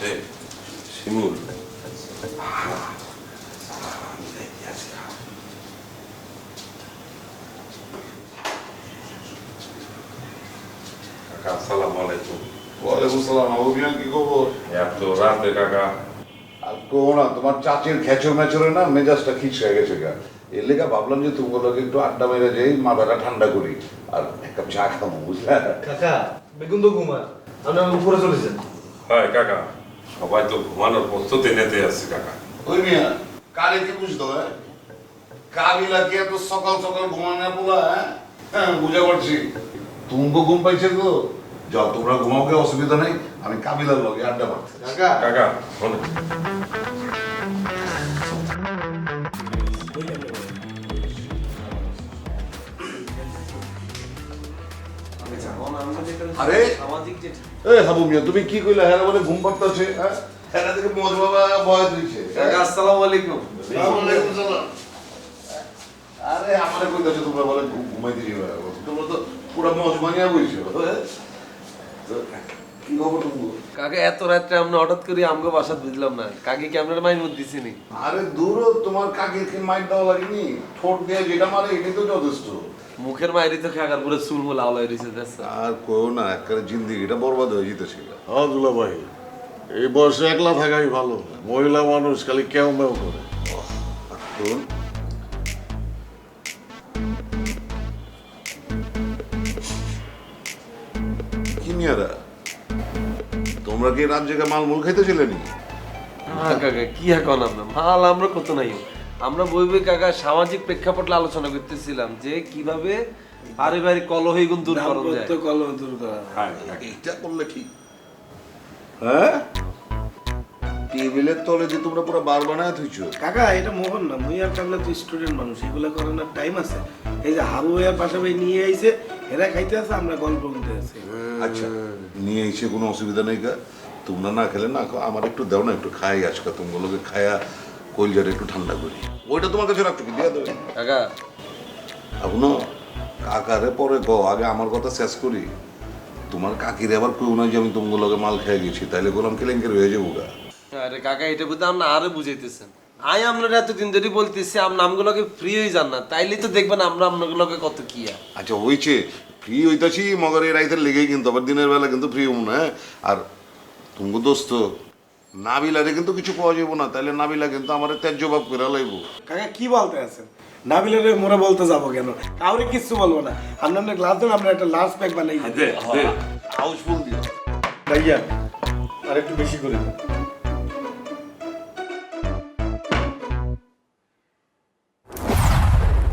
শিমুল কাকা আসসালামু আলাইকুম। ওয়ালাইকুম সালাম আবু বিয়ান কি খবর? এত রাতে কাকা। আর কোও না তোমার চাচির খেচর মেচরে না মেজাজটা খিচকে গেছে গা। এর লেগা ভাবলাম যে তোমাগুলোকে একটু আড্ডা মেরে যাই মাথাটা ঠান্ডা করি। আর এক কাপ চা খাব বুঝলে? কাকা বেগুন তো ঘুমা আমরা উপরে চলেছেন হয় কাকা। সবাই তো ঘুমানোর প্রস্তুতি নিতে আসছে কাকা। ওই মিয়া কারে কি বুঝতো হ্যাঁ? কাবিলা কি এত সকাল সকাল ঘুমানো বলা হ্যাঁ? বুঝা বুঝে পারছি। তুমি ঘুম পাইছে তো। যাও তোমরা ঘুমাও অসুবিধা নেই। আমি কাবিলার লগে আড্ডা মারছি কাকা কাকা আরে! এ হাবু মিয়া তুমি কি কইলা? হ্যাঁ বলে ঘুম পাড়তাছে হ্যাঁ? হ্যাঁ দেখে মজ বাবা ভয় দিচ্ছে কাকা আসসালামু আলাইকুম। ওয়ালাইকুম সালাম। আরে আমারে কইতাছো তোমরা বলে ঘুম- ঘুমাইতে যাবে তোমরা তো পুরো মজ মানিয়া বইছো। হ্যাঁ? তো কি খবর তোমার কাকে এত রাত্রে আমরা হঠাৎ করে আমগো বাসাত বুঝলাম না? কাকে কি আমরা মাইন মত দিছি নি আরে দূর তোমার কাকে কি মাইর দেওয়া লাগেনি? ঠোঁট দিয়ে যেটা মারে এটাই তো যথেষ্ট। মুখের মাইরি তো কাকার পুরো চুল মুল আওলাই রইছে আর কইও না একবারে জিন্দিগিটা বরবাদ হয়ে যেতেছিল। হ্যাঁ দুলা ভাই এই বয়সে একলা থাকাই ভালো। মহিলা মানুষ খালি কেউ মেও করে। কি নিয়ারা তোমরা কি রাত জায়গা মালমূল খাইতেছিলে নি হ্যাঁ কাকা কি এখন আমরা? মাল আমরা কত নাই? আমরা বই বই কাকা সামাজিক প্রেক্ষাপটে আলোচনা করতেছিলাম যে কীভাবে পারিবারিক কলহীগুণ দূর করা যায়। হ্যাঁ কাকা। এইটা করলে কি হ্যাঁ? টেবিলের তলে যে তোমরা পুরো বার বানায় থুইছো। কাকা এটা মোহন না মুই আর কাবলা তো স্টুডেন্ট মানুষ এগুলো করানোর টাইম আছে। এই যে হাবু ভাইয়ার পাশাপাশি নিয়ে আইছে এরা খাইতে আছে আমরা গল্প করতে আছি। আচ্ছা নিয়ে এসে কোনো অসুবিধা নেই গা। তোমরা না খেলে না আমার একটু দাও না একটু খাই আজকে তোমাগুলোকে খায়া কলজারে একটু ঠান্ডা করি। ওইটা তোমার কাছে রাখছো কি দিয়ে দেবে কাকা। এখনও কাকারে পরে গো আগে আমার কথা শেষ করি। তোমার কাকিরে আবার কেউ না যে আমি তোমাগুলোকে মাল খেয়ে গেছি তাইলে গোলাম কেলেঙ্কের হয়ে যাব গা। আরে কাকা এটা বুঝতে আমরা আরও বুঝাইতেছেন। আই আমরা এতদিন ধরে বলতেছি আম নামগুলোকে ফ্রি হয়ে যান না। তাইলে তো দেখবেন আমরা আপনাগুলোকে কত কি আচ্ছা হইছে। ফ্রি হইতাছি মগর এই রাইতের লেগেই কিন্তু আবার দিনের বেলা কিন্তু ফ্রি হব না হ্যাঁ? আর তুমি দোস্ত নাবিলারে কিন্তু কিছু পাওয়া যাব না তাইলে নাবিলা কিন্তু আমার ত্যায্য জবাব করে লাইবো। কাকা কি বলতে আছেন? নাবিলের মোরে বলতে যাব কেন? কাউরে কিচ্ছু বলব না। আপনার গ্লাস দেন আমরা একটা লাস্ট প্যাক বানাই। দে দে। হাউসফুল দিও ভাইয়া আর একটু বেশি করে